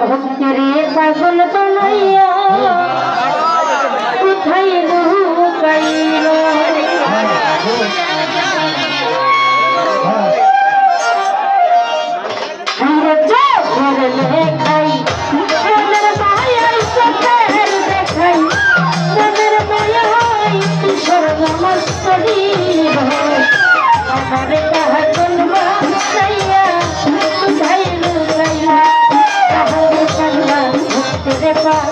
ভক্তিরে পাগল তনইয়া কোথায় লুকাইল আমার কাহা জন্ম সাইয়া কোথায় লুকাইল Yes, sir.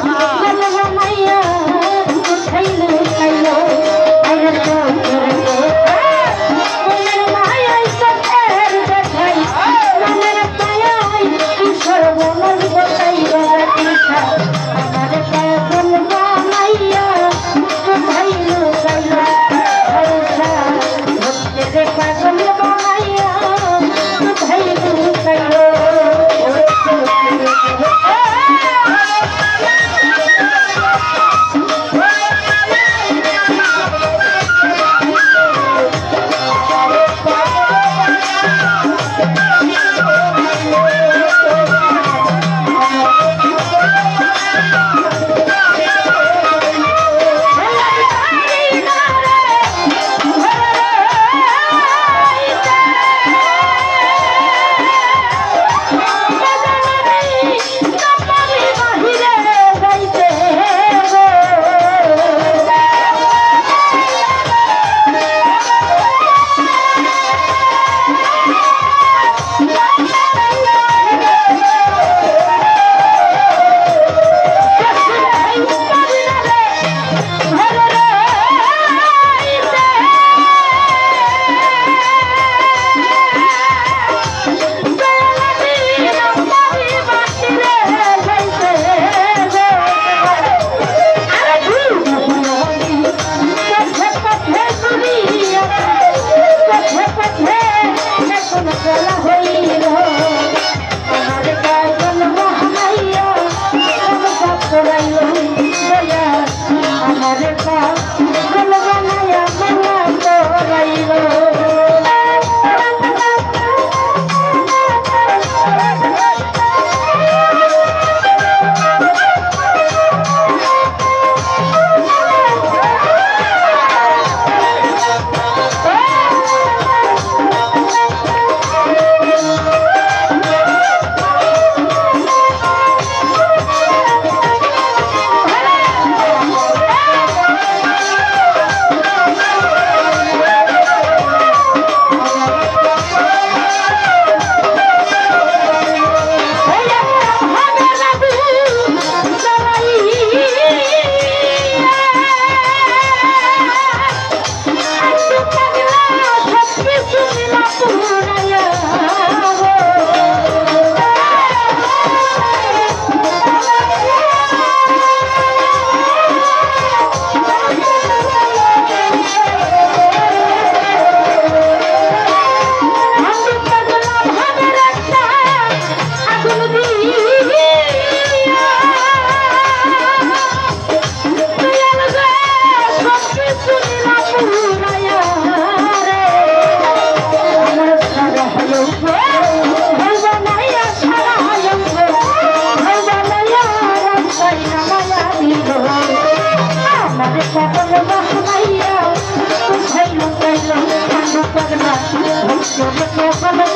Yo me